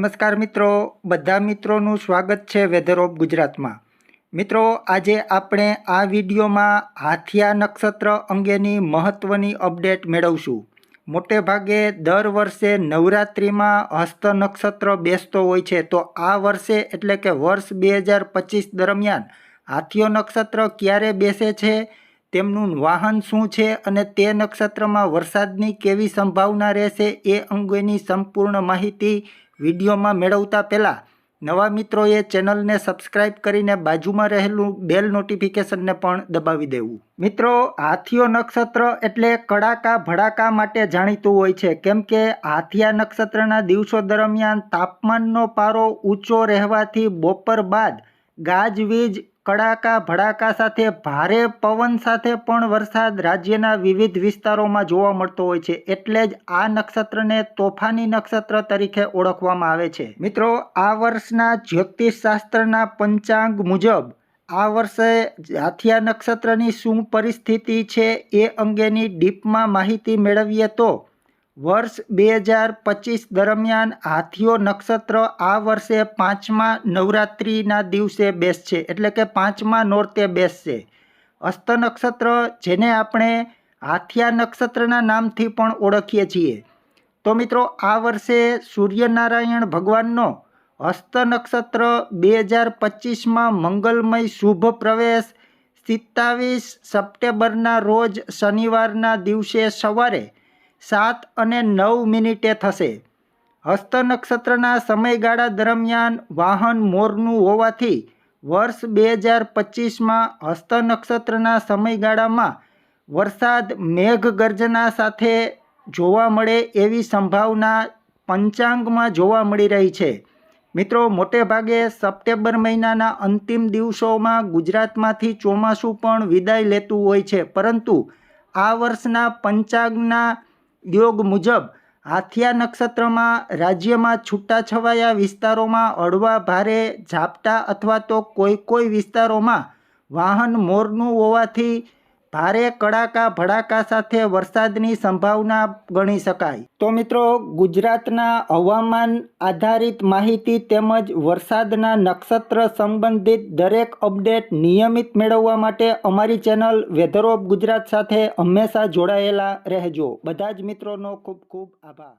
નમસ્કાર મિત્રો, બધા મિત્રોનું સ્વાગત છે વેધર ઓફ ગુજરાતમાં. મિત્રો, આજે આપણે આ વિડીયોમાં હાથિયા નક્ષત્ર અંગેની મહત્ત્વની અપડેટ મેળવશું. મોટે ભાગે દર વર્ષે નવરાત્રિમાં હસ્ત નક્ષત્ર બેસતો હોય છે, તો આ વર્ષે એટલે કે વર્ષ બે હજાર પચીસ દરમિયાન હાથીઓ નક્ષત્ર ક્યારે બેસે છે, તેમનું વાહન શું છે અને તે નક્ષત્રમાં વરસાદની કેવી સંભાવના રહેશે એ અંગેની સંપૂર્ણ માહિતી વિડીયોમાં મેળવતા પહેલાં નવા મિત્રોએ ચેનલને સબસ્ક્રાઇબ કરીને બાજુમાં રહેલું બેલ નોટિફિકેશનને પણ દબાવી દેવું. મિત્રો, હાથીઓ નક્ષત્ર એટલે કડાકા ભડાકા માટે જાણીતું હોય છે, કેમ કે હાથિયા નક્ષત્રના દિવસો દરમિયાન તાપમાનનો પારો ઊંચો રહેવાથી બપોર બાદ ગાજવીજ કડાકા ભડાકા સાથે ભારે પવન સાથે પણ વરસાદ રાજ્યના વિવિધ વિસ્તારોમાં જોવા મળતો હોય છે. એટલે જ આ નક્ષત્રને તોફાની નક્ષત્ર તરીકે ઓળખવામાં આવે છે. મિત્રો, આ વર્ષના જ્યોતિષશાસ્ત્રના પંચાંગ મુજબ આ વર્ષે હાથિયા નક્ષત્રની શું પરિસ્થિતિ છે એ અંગેની ડીપમાં માહિતી મેળવીએ તો વર્ષ બે હજાર પચીસ દરમિયાન હાથીઓ નક્ષત્ર આ વર્ષે પાંચમા નવરાત્રિના દિવસે બેસશે. એટલે કે પાંચમા નોરતે બેસશે. અસ્ત નક્ષત્ર, જેને આપણે હાથિયા નક્ષત્રના નામથી પણ ઓળખીએ છીએ. તો મિત્રો, આ વર્ષે સૂર્યનારાયણ ભગવાનનો હસ્ત નક્ષત્ર બે હજાર પચીસમાં મંગલમય શુભ પ્રવેશ સિત્તાવીસ સપ્ટેમ્બરના રોજ શનિવારના દિવસે સવારે સાત અને નવ મિનિટે થશે. હસ્ત નક્ષત્રના સમયગાળા દરમિયાન વાહન મોરનું હોવાથી વર્ષ બે હજાર પચીસમાં હસ્ત નક્ષત્રના સમયગાળામાં વરસાદ મેઘગર્જના સાથે જોવા મળે એવી સંભાવના પંચાંગમાં જોવા મળી રહી છે. મિત્રો, મોટે ભાગે સપ્ટેમ્બર મહિનાના અંતિમ દિવસોમાં ગુજરાતમાંથી ચોમાસું પણ વિદાય લેતું હોય છે, પરંતુ આ વર્ષના પંચાંગના યોગ મુજબ હાથિયા નક્ષત્રમાં રાજ્યમાં છૂટાછવાયા વિસ્તારોમાં હળવા ભારે ઝાપટા અથવા તો કોઈ કોઈ વિસ્તારોમાં વાહન મોરનું હોવાથી ભારે કડાકા ભડાકા સાથે વરસાદની સંભાવના ગણી શકાય. તો મિત્રો, ગુજરાતના હવામાન આધારિત માહિતી તેમજ વરસાદના નક્ષત્ર સંબંધિત દરેક અપડેટ નિયમિત મેળવવા માટે અમારી ચેનલ વેધર ઓફ ગુજરાત સાથે હંમેશા જોડાયેલા રહેજો. બધા જ મિત્રોનો ખૂબ ખૂબ આભાર.